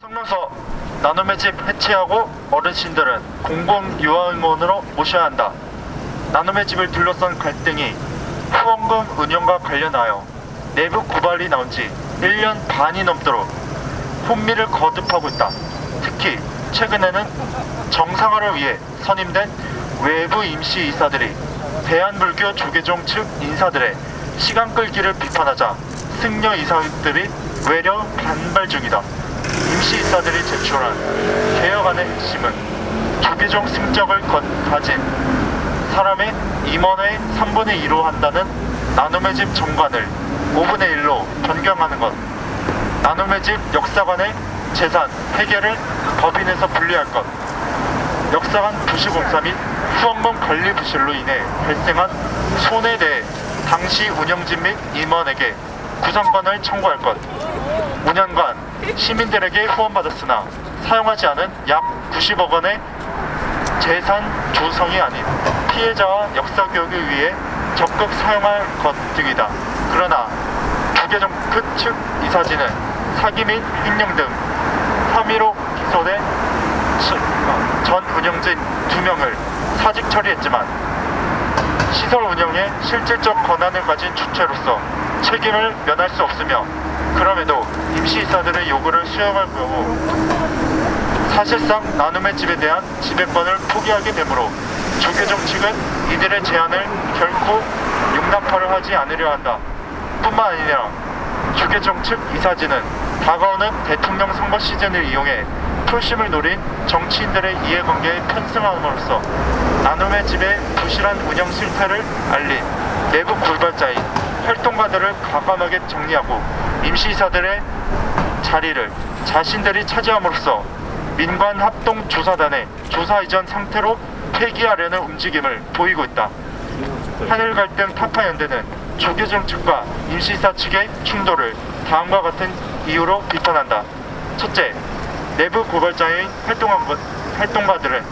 성명서 나눔의 집 해체하고 어르신들은 공공 유아원으로 모셔야 한다. 나눔의 집을 둘러싼 갈등이 후원금 운영과 관련하여 내부 고발이 나온 지 1년 반이 넘도록 혼미를 거듭하고 있다. 특히 최근에는 정상화를 위해 선임된 외부 임시 이사들이 대한불교 조계종 측 인사들의 시간 끌기를 비판하자 승려 이사들이 외려 반발 중이다. 임시 이사들이 제출한 개혁안의 핵심은 조계종 승적을 거- 가진 사람의 임원의 3분의 2로 한다는 나눔의 집 정관을 5분의 1로 변경하는 것. 나눔의 집 역사관의 재산 해결을 법인에서 분리할 것. 역사관 부시공사 및 후원금 관리 부실로 인해 발생한 손해에 대해 당시 운영진 및 임원에게 구상권을 청구할 것. 5년간 시민들에게 후원받았으나 사용하지 않은 약 90억 원의 재산 조성이 아닌 피해자와 역사 교육을 위해 적극 사용할 것 등이다. 그러나 조계종 그측 이사진은 사기 및 횡령 등 혐의로 기소된 시- 어, 전 운영진 두 명을 사직 처리했지만 시설 운영에 실질적 권한을 가진 주체로서 책임을 면할 수 없으며 그럼에도 임시이사들의 요구를 수용할 경우 사실상 나눔의 집에 대한 지배권을 포기하게 되므로 조계종 측은 이들의 제안을 결코 용납하려 하지 않으려 한다. 뿐만 아니라 조계종 측 이사진은 다가오는 대통령 선거 시즌을 이용해 표심을 노린 정치인들의 이해관계에 편승함으로써 나눔의 집의 부실한 운영 실태를 알린 내부 골발자인 활동가들을 과감하게 정리하고 임시이사들의 자리를 자신들이 차지함으로써 민관 합동 조사단의 조사 이전 상태로 폐기하려는 움직임을 보이고 있다. 하늘 갈등 타파 연대는 조계종 측과 임시사 측의 충돌을 다음과 같은 이유로 비판한다. 첫째, 내부 고발자인 활동가, 활동가들은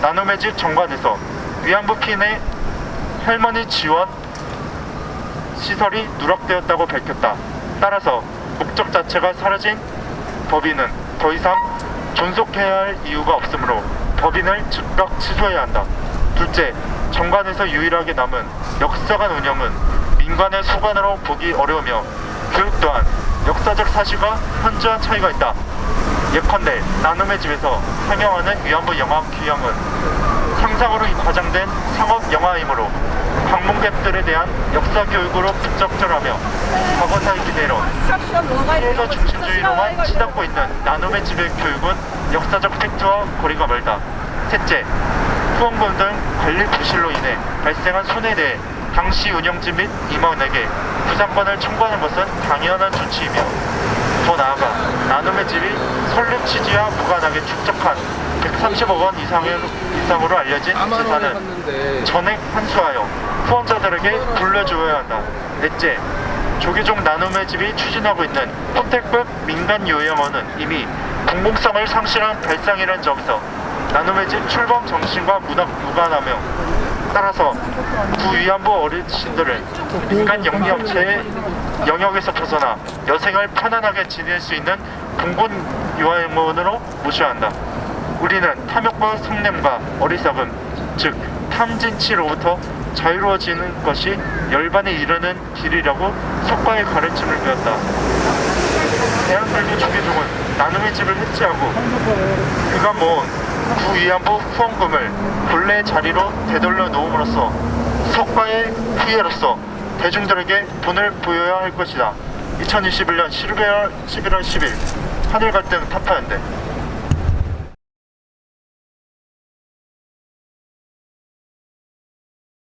나눔의 집 정관에서 위안부 피인의 할머니 지원 시설이 누락되었다고 밝혔다. 따라서 목적 자체가 사라진 법인은 더 이상 존속해야 할 이유가 없으므로 법인을 즉각 취소해야 한다. 둘째, 정관에서 유일하게 남은 역사관 운영은 민관의 소관으로 보기 어려우며 교육 또한 역사적 사실과 현저한 차이가 있다. 예컨대 나눔의 집에서 상영하는 위안부 영화 귀향은 상상으로 과장된 상업 영화이므로 방문객들에 대한 역사 교육으로 부적절하며 과거사의 기대로 피해자 중심주의로만 치닫고 있는 나눔의 집의 교육은 역사적 팩트와 거리가 멀다. 셋째, 후원금 등 관리 부실로 인해 발생한 손해에 대해 당시 운영진 및 임원에게 부상권을 청구하는 것은 당연한 조치이며 더 나아가 나눔의 집이 설립 취지와 무관하게 축적한 130억 원 이상의, 이상으로 알려진 재산은 전액 환수하여 후원자들에게 돌려주어야 한다. 넷째, 조계종 나눔의 집이 추진하고 있는 호텔급 민간 요양원은 이미 공공성을 상실한 발상이라는 점에서 나눔의 집 출범 정신과 무관하며 따라서 구 위안부 어르신들을 민간 영리업체의 영역에서 벗어나 여생을 편안하게 지낼 수 있는 공군 요양원으로 모셔야 한다. 우리는 탐욕과 성냄과 어리석음, 즉 탐진치로부터 자유로워지는 것이 열반에 이르는 길이라고 석가의 가르침을 배웠다. 대한불교 조계종은 나눔의 집을 해체하고 그가 모은 구위안부 후원금을 본래의 자리로 되돌려 놓음으로써 석가의 후예로서 대중들에게 본을 보여야 할 것이다. 2021년 11월 11월 10일 하늘 갈등 타파연대